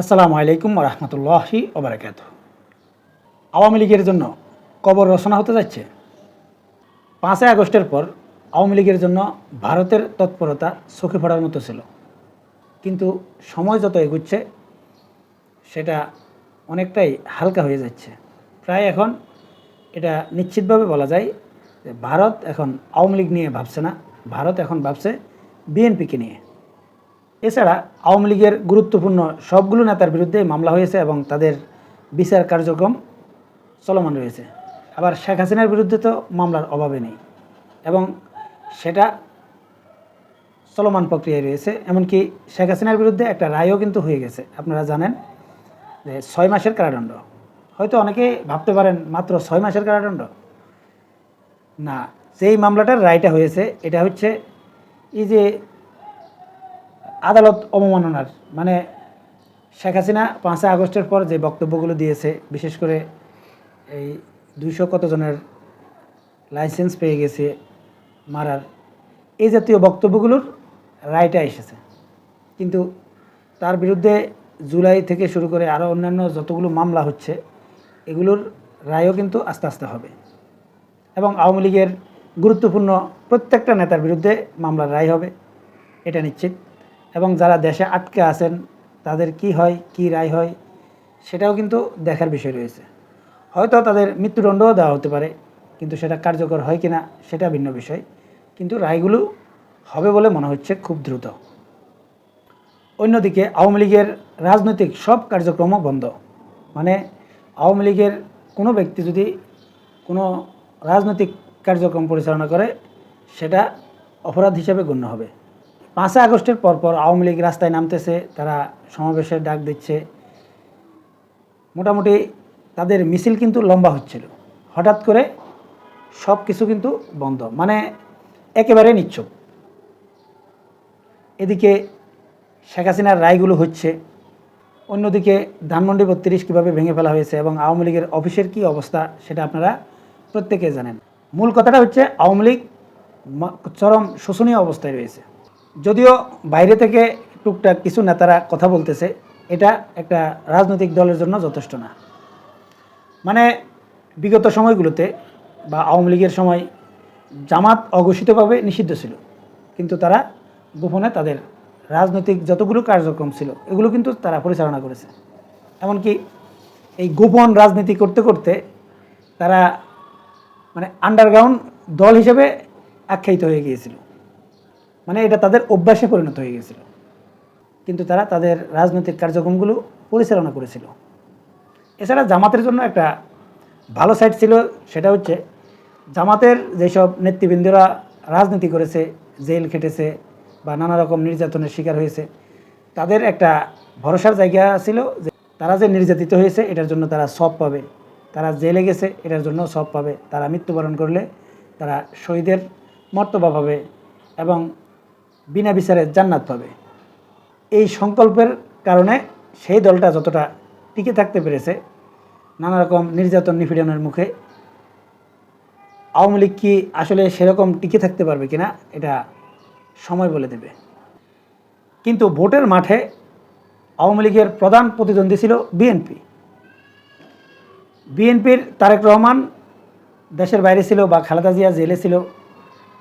আসসালামু আলাইকুম রহমতুল্লাহি ওবরাকাত আওয়ামী লীগের জন্য কবর রচনা হতে যাচ্ছে। পাঁচই আগস্টের পর আওয়ামী লীগের জন্য ভারতের তৎপরতা চোখে পড়ার মতো ছিল। কিন্তু সময় যত এগুচ্ছে, সেটা অনেকটাই হালকা হয়ে যাচ্ছে। প্রায় এখন এটা নিশ্চিতভাবে বলা যায় যে ভারত এখন আওয়ামী লীগ নিয়ে ভাবছে না। ভারত এখন ভাবছে বিএনপিকে নিয়ে। এছাড়া আওয়ামী লীগের গুরুত্বপূর্ণ সবগুলো নেতার বিরুদ্ধে মামলা হয়েছে এবং তাদের বিচার কার্যক্রম চলমান রয়েছে। আবার শেখ হাসিনার বিরুদ্ধে তো মামলার অভাবে নেই এবং সেটা চলমান প্রক্রিয়ায় রয়েছে। এমনকি শেখ হাসিনার বিরুদ্ধে একটা রায়ও কিন্তু হয়ে গেছে। আপনারা জানেন যে ছয় মাসের কারাদণ্ড। হয়তো অনেকে ভাবতে পারেন, মাত্র ছয় মাসের কারাদণ্ড? না, যেই মামলাটার রায়টা হয়েছে, এটা হচ্ছে এই যে আদালত অবমাননার। মানে শেখ হাসিনা পাঁচই আগস্টের পর যে বক্তব্যগুলো দিয়েছে, বিশেষ করে এই দুইশো কতজনের লাইসেন্স পেয়ে গেছে মারার, এই জাতীয় বক্তব্যগুলোর রায়টা এসেছে। কিন্তু তার বিরুদ্ধে জুলাই থেকে শুরু করে আরও অন্যান্য যতগুলো মামলা হচ্ছে, এগুলোর রায়ও কিন্তু আস্তে আস্তে হবে। এবং আওয়ামী লীগের গুরুত্বপূর্ণ প্রত্যেকটা নেতার বিরুদ্ধে মামলার রায় হবে, এটা নিশ্চিত। এবং যারা দেশে আটকে আছেন, তাদের কি হয়, কি রায় হয়, সেটাও কিন্তু দেখার বিষয় রয়েছে। হয়তো তাদের মৃত্যুদণ্ডও দেওয়া হতে পারে, কিন্তু সেটা কার্যকর হয় কিনা, সেটা ভিন্ন বিষয়। কিন্তু রায়গুলো হবে বলে মনে হচ্ছে খুব দ্রুত। অন্যদিকে, আওয়ামী লীগের রাজনৈতিক সব কার্যক্রমও বন্ধ। মানে আওয়ামী লীগের কোনো ব্যক্তি যদি কোনো রাজনৈতিক কার্যক্রম পরিচালনা করে, সেটা অপরাধ হিসেবে গণ্য হবে। পাঁচই আগস্টের পরপর আওয়ামী লীগ রাস্তায় নামতেছে, তারা সমাবেশের ডাক দিচ্ছে। মোটামুটি তাদের মিছিল কিন্তু লম্বা হচ্ছিল। হঠাৎ করে সব কিছু কিন্তু বন্ধ মানে একেবারে নিচ্ছুক এদিকে শেখ হাসিনার রায়গুলো হচ্ছে, অন্যদিকে ধানমন্ডি বত্রিশ কীভাবে ভেঙে ফেলা হয়েছে এবং আওয়ামী লীগের অফিসের কী অবস্থা সেটা আপনারা প্রত্যেকে জানেন। মূল কথাটা হচ্ছে আওয়ামী লীগ চরম শোষণীয় অবস্থায় রয়েছে। যদিও বাইরে থেকে টুকটাক কিছু নেতারা কথা বলতেছে, এটা একটা রাজনৈতিক দলের জন্য যথেষ্ট না। মানে বিগত সময়গুলোতে বা আওয়ামী লীগের সময় জামাত অঘোষিতভাবে নিষিদ্ধ ছিল, কিন্তু তারা গোপনে তাদের রাজনৈতিক যতগুলো কার্যক্রম ছিল, এগুলো কিন্তু তারা পরিচালনা করেছে। এমনকি এই গোপন রাজনীতি করতে করতে তারা মানে আন্ডারগ্রাউন্ড দল হিসেবে আখ্যায়িত হয়ে গিয়েছিল। মানে এটা তাদের অভ্যাসে পরিণত হয়ে গিয়েছিল কিন্তু তারা তাদের রাজনৈতিক কার্যক্রমগুলো পরিচালনা করেছিল। এছাড়া জামাতের জন্য একটা ভালো সাইড ছিল, সেটা হচ্ছে জামাতের যেসব নেতৃবৃন্দরা রাজনীতি করেছে, জেল খেটেছে বা নানা রকম নির্যাতনের শিকার হয়েছে, তাদের একটা ভরসার জায়গা ছিল যে তারা যে নির্যাতিত হয়েছে, এটার জন্য তারা সব পাবে। তারা জেলে গেছে, এটার জন্য সব পাবে। তারা মৃত্যুবরণ করলে তারা শহীদের মর্তবা পাবে এবং বিনা বিচারে জান্নাত পাবে। এই সংকল্পের কারণে সেই দলটা যতটা টিকে থাকতে পেরেছে, নানা রকম নির্যাতন নিপীড়নের মুখে, আওয়ামী লীগ কি আসলে সেরকম টিকে থাকতে পারবে কিনা, এটা সময় বলে দেবে। কিন্তু ভোটের মাঠে আওয়ামী লীগের প্রধান প্রতিদ্বন্দ্বী ছিল বিএনপি। বিএনপির তারেক রহমান দেশের বাইরে ছিল বা খালেদা জিয়া জেলে ছিল,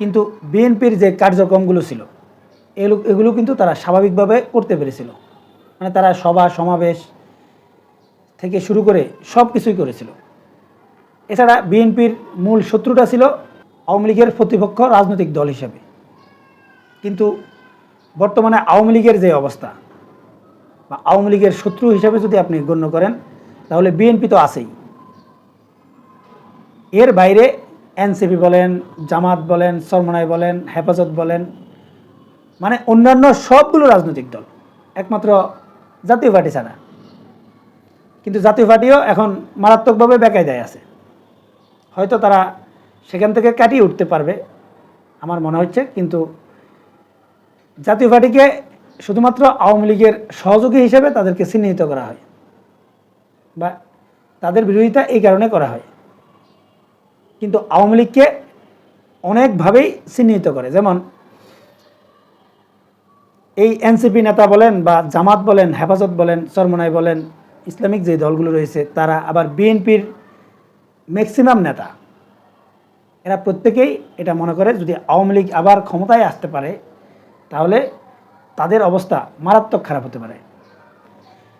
কিন্তু বিএনপির যে কার্যক্রমগুলো ছিল এগুলো কিন্তু তারা স্বাভাবিকভাবে করতে পেরেছিল। মানে তারা সভা, সমাবেশ থেকে শুরু করে সব কিছুই করেছিল। এছাড়া বিএনপির মূল শত্রুটা ছিল আওয়ামী লীগের প্রতিপক্ষ রাজনৈতিক দল হিসেবে। কিন্তু বর্তমানে আওয়ামী লীগের যে অবস্থা বা আওয়ামী লীগের শত্রু হিসেবে যদি আপনি গণ্য করেন, তাহলে বিএনপি তো আছেই। এর বাইরে এনসিপি বলেন, জামাত বলেন, সরমনাই বলেন, হেফাজত বলেন মানে অন্যান্য সবগুলো রাজনৈতিক দল, একমাত্র জাতীয় পার্টি ছাড়া। কিন্তু জাতীয় পার্টিও এখন মারাত্মকভাবে বেকায়দায় আছে। হয়তো তারা সেখান থেকে কাটিয়ে উঠতে পারবে, আমার মনে হচ্ছে, কিন্তু জাতীয় পার্টিকে শুধুমাত্র আওয়ামী লীগের সহযোগী হিসেবে তাদেরকে চিহ্নিত করা হয় বা তাদের বিরোধিতা এই কারণে করা হয়। কিন্তু আওয়ামী লীগকে অনেকভাবেই চিহ্নিত করে। যেমন এই এনসিপি নেতা বলেন বা জামাত বলেন, হেফাজত বলেন, চরমনাই বলেন, ইসলামিক যে দলগুলো রয়েছে, তারা আবার বিএনপির ম্যাক্সিমাম নেতা। এরা প্রত্যেকেই এটা মনে করে, যদি আওয়ামী লীগ আবার ক্ষমতায় আসতে পারে, তাহলে তাদের অবস্থা মারাত্মক খারাপ হতে পারে।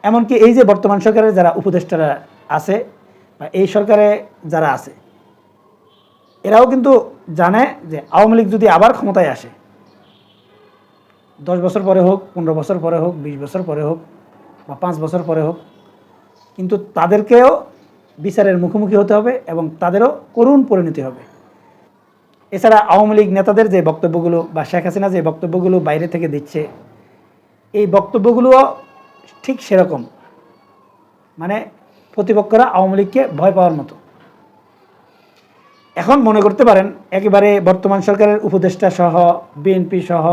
এমনকি এই যে বর্তমান সরকারের যারা উপদেষ্টারা আছে, বা এই সরকারে যারা আছে, এরাও কিন্তু জানে যে আওয়ামী লীগ যদি আবার ক্ষমতায় আসে দশ বছর পরে হোক, পনেরো বছর পরে হোক, বিশ বছর পরে হোক বা পাঁচ বছর পরে হোক, কিন্তু তাদেরকেও বিচারের মুখোমুখি হতে হবে এবং তাদেরও করুণ পরিণতি হবে। এছাড়া আওয়ামী লীগ নেতাদের যে বক্তব্যগুলো বা শেখ হাসিনা যে বক্তব্যগুলো বাইরে থেকে দিচ্ছে, এই বক্তব্যগুলোও ঠিক সেরকম। মানে প্রতিপক্ষরা আওয়ামী লীগকে ভয় পাওয়ার মতো। এখন মনে করতে পারেন, একেবারে বর্তমান সরকারের উপদেষ্টা সহ, বিএনপি সহ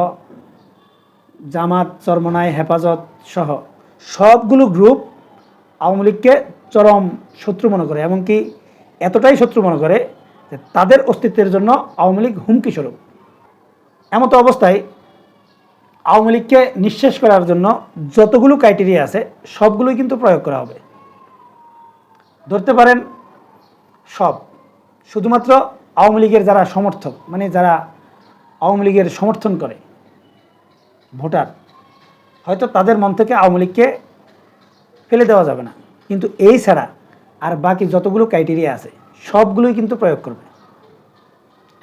জামাত চরমনায় হেফাজত সহ সবগুলো গ্রুপ আওয়ামী লীগকে চরম শত্রু মনে করে, এমনকি এতটাই শত্রু মনে করে যে তাদের অস্তিত্বের জন্য আওয়ামী লীগ হুমকি স্বরূপ। এমতো অবস্থায় আওয়ামী লীগকে নিঃশেষ করার জন্য যতগুলো ক্রাইটেরিয়া আছে, সবগুলোই কিন্তু প্রয়োগ করা হবে। ধরতে পারেন, সব। শুধুমাত্র আওয়ামী লীগের যারা সমর্থক মানে যারা আওয়ামী লীগের সমর্থন করে ভোটার, হয়তো তাদের মন থেকে আওয়ামী লীগকে ফেলে দেওয়া যাবে না। কিন্তু এই ছাড়া আর বাকি যতগুলো ক্রাইটেরিয়া আছে, সবগুলোই কিন্তু প্রয়োগ করবে।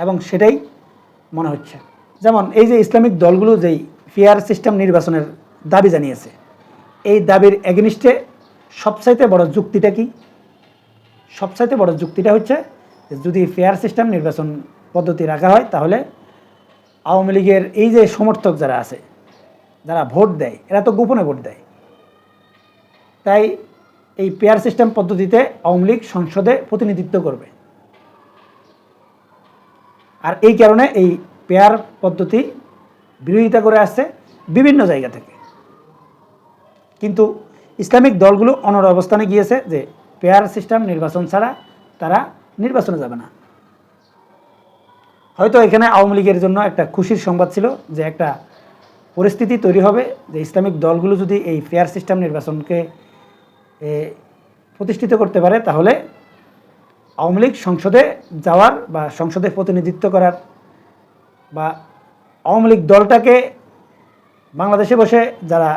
এবং সেটাই মনে হচ্ছে। যেমন এই যে ইসলামিক দলগুলো যেই ফেয়ার সিস্টেম নির্বাচনের দাবি জানিয়েছে, এই দাবির এগেনিস্টে সবচাইতে বড় যুক্তিটা কি? সবচাইতে বড় যুক্তিটা হচ্ছে, যদি ফেয়ার সিস্টেম নির্বাচন পদ্ধতি রাখা হয়, তাহলে আওয়ামী লীগের এই যে সমর্থক যারা আছে যারা ভোট দেয়, এরা তো গোপনে ভোট দেয়। তাই এই পেয়ার সিস্টেম পদ্ধতিতে আওয়ামী লীগ সংসদে প্রতিনিধিত্ব করবে। আর এই কারণে এই পেয়ার পদ্ধতি বিরোধিতা করে আসছে বিভিন্ন জায়গা থেকে। কিন্তু ইসলামিক দলগুলো অনর অবস্থানে গিয়েছে যে পেয়ার সিস্টেম নির্বাচন ছাড়া তারা নির্বাচনে যাবে না। হয়তো এখানে আওয়ামী লীগের জন্য একটা খুশির সংবাদ ছিল যে একটা পরিস্থিতি তৈরি হবে যে ইসলামিক দলগুলো যদি এই ফেয়ার সিস্টেম নির্বাচনকে প্রতিষ্ঠিত করতে পারে, তাহলে আওয়ামী লীগ সংসদে যাওয়ার বা সংসদে প্রতিনিধিত্ব করার বা আওয়ামী লীগ দলটাকে বাংলাদেশে বসে যারা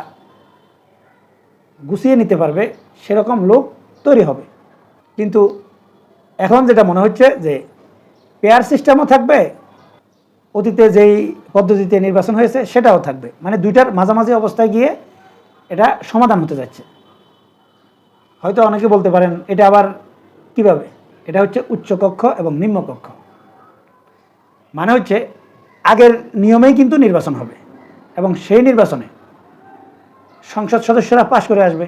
গুছিয়ে নিতে পারবে, সেরকম লোক তৈরি হবে। কিন্তু এখন যেটা মনে হচ্ছে যে পেয়ার সিস্টেমও থাকবে অতীতে যেই পদ্ধতিতে নির্বাচন হয়েছে সেটাও থাকবে। মানে দুইটার মাঝামাঝি অবস্থায় গিয়ে এটা সমাধান হতে যাচ্ছে। হয়তো অনেকে বলতে পারেন, এটা আবার কীভাবে? এটা হচ্ছে উচ্চকক্ষ এবং নিম্নকক্ষ। মানে হচ্ছে আগের নিয়মেই কিন্তু নির্বাচন হবে এবং সেই নির্বাচনে সংসদ সদস্যরা পাশ করে আসবে।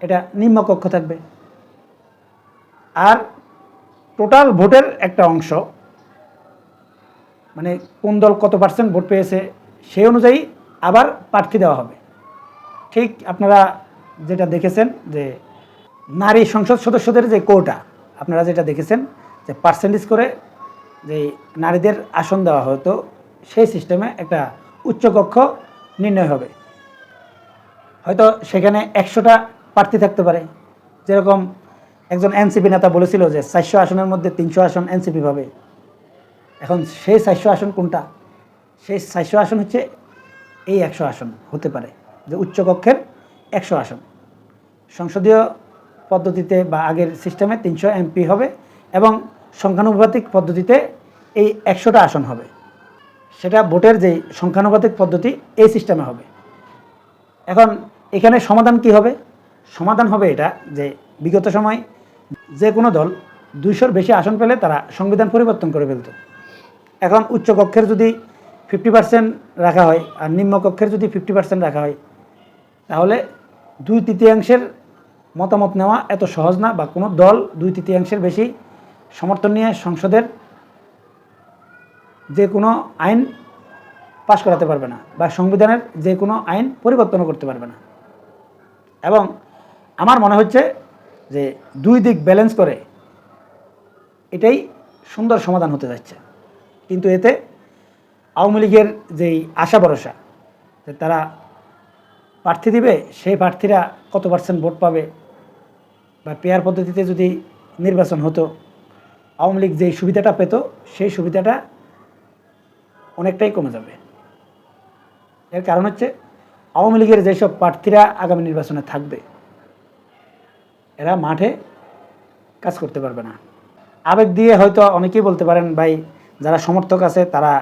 এটা নিম্নকক্ষ থাকবে। আর টোটাল ভোটের একটা অংশ মানে কোন দল কত পার্সেন্ট ভোট পেয়েছে সেই অনুযায়ী আবার প্রার্থী দেওয়া হবে। ঠিক আপনারা যেটা দেখেছেন যে নারী সংসদ সদস্যদের যে কোটা আপনারা যেটা দেখেছেন যে পার্সেন্টেজ করে যে নারীদের আসন দেওয়া হতো, সেই সিস্টেমে একটা উচ্চকক্ষ নির্ণয় হবে। হয়তো সেখানে একশোটা প্রার্থী থাকতে পারে। যেরকম একজন এনসিপি নেতা বলেছিল যে চারশো আসনের মধ্যে তিনশো আসন এনসিপি পাবে। এখন সেই চারশো আসন কোনটা? সেই চারশো আসন হচ্ছে এই একশো আসন, হতে পারে। যে উচ্চকক্ষের একশো আসন। সংসদীয় পদ্ধতিতে বা আগের সিস্টেমে তিনশো এমপি হবে এবং সংখ্যানুপাতিক পদ্ধতিতে এই একশোটা আসন হবে। সেটা ভোটের যে সংখ্যানুপাতিক পদ্ধতি, এই সিস্টেমে হবে। এখন এখানে সমাধান কি হবে? সমাধান হবে এটা যে বিগত সময় যে কোনো দল দুইশোর বেশি আসন পেলে তারা সংবিধান পরিবর্তন করে ফেলত। এখন উচ্চকক্ষের যদি ফিফটি পার্সেন্ট রাখা হয় আর নিম্নকক্ষের যদি ফিফটি পার্সেন্ট রাখা হয়, তাহলে দুই তৃতীয়াংশের মতামত নেওয়া এত সহজ না বা কোনো দল দুই তৃতীয়াংশের বেশি সমর্থন নিয়ে সংসদের যে কোনো আইন পাশ করাতে পারবে না বা সংবিধানের যে কোনো আইন পরিবর্তনও করতে পারবে না। এবং আমার মনে হচ্ছে যে দুই দিক ব্যালেন্স করে এটাই সুন্দর সমাধান হতে যাচ্ছে। কিন্তু এতে আওয়ামী লীগের যেই আশা ভরসা যে তারা প্রার্থী দিবে, সেই প্রার্থীরা কত পার্সেন্ট ভোট পাবে বা পেয়ার পদ্ধতিতে যদি নির্বাচন হতো, আওয়ামী লীগ যেই সুবিধাটা পেত, সেই সুবিধাটা অনেকটাই কমে যাবে। এর কারণ হচ্ছে আওয়ামী লীগের যেসব প্রার্থীরা আগামী নির্বাচনে থাকবে, এরা মাঠে কাজ করতে পারবে না। আবেগ দিয়ে হয়তো অনেকেই বলতে পারেন, ভাই যারা সমর্থক আছে, তারা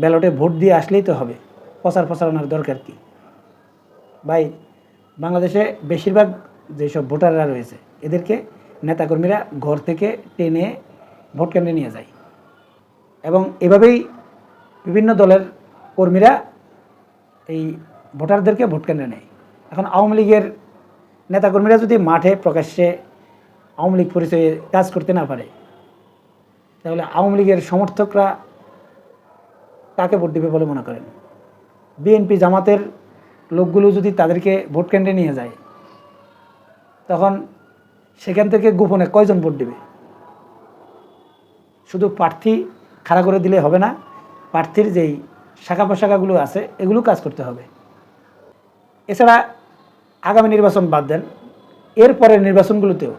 ব্যালটে ভোট দিয়ে আসলেই তো হবে। প্রচার প্রচারণার দরকার কি? ভাই, বাংলাদেশে বেশিরভাগ যেসব ভোটাররা রয়েছে, এদেরকে নেতাকর্মীরা ঘর থেকে টেনে ভোট কেন্দ্রে নিয়ে যায়। এবং এভাবেই বিভিন্ন দলের কর্মীরা এই ভোটারদেরকে ভোট কেন্দ্রে নেয়। এখন আওয়ামী লীগের নেতাকর্মীরা যদি মাঠে, প্রকাশ্যে আওয়ামী লীগ পরিচয়ে কাজ করতে না পারে তাহলে আওয়ামী লীগের সমর্থকরা তাকে ভোট দেবে বলে মনে করেন? বিএনপি জামাতের লোকগুলো যদি তাদেরকে ভোট কেন্দ্রে নিয়ে যায়, তখন সেখান থেকে গোপনে কয়জন ভোট দেবে? শুধু প্রার্থী খাড়া করে দিলে হবে না, প্রার্থীর যেই শাখা প্রশাখাগুলো আছে, এগুলো কাজ করতে হবে। এছাড়া আগামী নির্বাচন বাদ দেন, এরপরের নির্বাচনগুলোতেও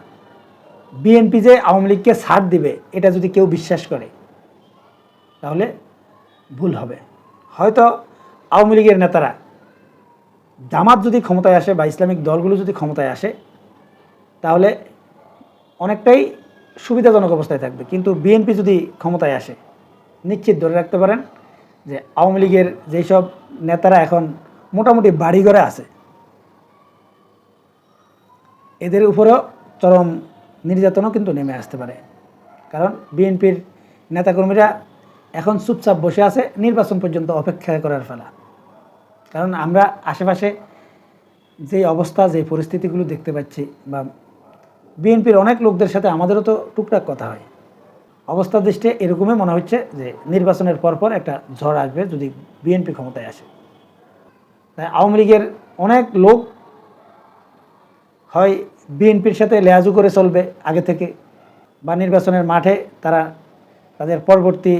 বিএনপি যে আওয়ামী লীগকে ছাড় দিবে, এটা যদি কেউ বিশ্বাস করে, তাহলে ভুল হবে। হয়তো আওয়ামী লীগের নেতারা জামাত যদি ক্ষমতায় আসে বা ইসলামিক দলগুলো যদি ক্ষমতায় আসে, তাহলে অনেকটাই সুবিধাজনক অবস্থায় থাকবে। কিন্তু বিএনপি যদি ক্ষমতায় আসে, নিশ্চিত ধরে রাখতে পারেন যে আওয়ামী লীগের যেসব নেতারা এখন মোটামুটি বাড়িঘরে আছে, এদের উপরেও চরম নির্যাতনও কিন্তু নেমে আসতে পারে। কারণ বিএনপির নেতাকর্মীরা এখন চুপচাপ বসে আছে, নির্বাচন পর্যন্ত অপেক্ষা করার ফেলা। কারণ আমরা আশেপাশে যে অবস্থা, যে পরিস্থিতিগুলো দেখতে পাচ্ছি বা বিএনপির অনেক লোকদের সাথে আমাদেরও তো টুকটাক কথা হয়। অবস্থা দৃষ্টে এরকমই মনে হচ্ছে যে নির্বাচনের পরপর একটা ঝড় আসবে যদি বিএনপি ক্ষমতায় আসে। তাই আওয়ামী লীগের অনেক লোক হয় বিএনপির সাথে লেয়াজু করে চলবে আগে থেকে। বা নির্বাচনের মাঠে তারা তাদের পরবর্তী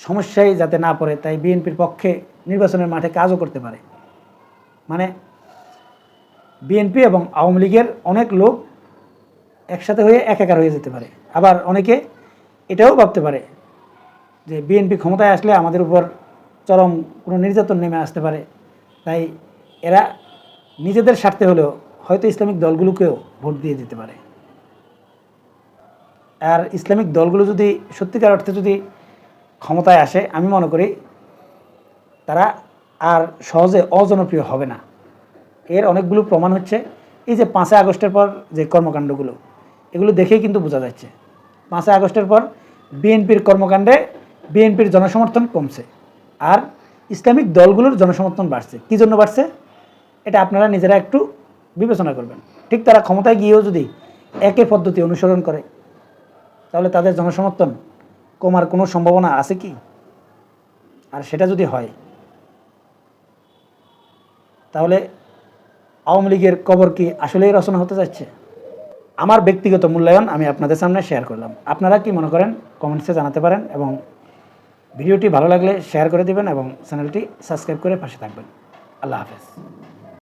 সমস্যায় যাতে না পড়ে, তাই বিএনপির পক্ষে নির্বাচনের মাঠে কাজও করতে পারে। মানে বিএনপি এবং আওয়ামী লীগের অনেক লোক একসাথে হয়ে একাকার হয়ে যেতে পারে। আবার অনেকে এটাও ভাবতে পারে যে বিএনপি ক্ষমতায় আসলে আমাদের উপর চরম কোনো নির্যাতন নেমে আসতে পারে। তাই এরা নিজেদের স্বার্থে হলেও হয়তো ইসলামিক দলগুলোকেও ভোট দিয়ে দিতে পারে। আর ইসলামিক দলগুলো যদি সত্যিকার অর্থে যদি ক্ষমতায় আসে, আমি মনে করি তারা আর সহজে অজনপ্রিয় হবে না। এর অনেকগুলো প্রমাণ হচ্ছে। এই যে পাঁচই আগস্টের পর যে কর্মকাণ্ডগুলো, এগুলো দেখেই কিন্তু বোঝা যাচ্ছে। পাঁচই আগস্টের পর বিএনপির কর্মকাণ্ডে বিএনপির জনসমর্থন কমছে আর ইসলামিক দলগুলোর জনসমর্থন বাড়ছে। কী জন্য বাড়ছে? এটা আপনারা নিজেরা একটু বিবেচনা করবেন। ঠিক তারা ক্ষমতায় গিয়েও যদি একই পদ্ধতি অনুসরণ করে, তাহলে তাদের জনসমর্থন কমার কোনো সম্ভাবনা আছে কি? আর সেটা যদি হয়, তাহলে আওয়ামী লীগের কবর কি আসলেই রচনা হতে যাচ্ছে? আমার ব্যক্তিগত মূল্যায়ন আমি আপনাদের সামনে শেয়ার করলাম। আপনারা কি মনে করেন কমেন্টসে জানাতে পারেন এবং ভিডিওটি ভালো লাগলে শেয়ার করে দিবেন এবং চ্যানেলটি সাবস্ক্রাইব করে পাশে থাকবেন। আল্লাহ হাফেজ।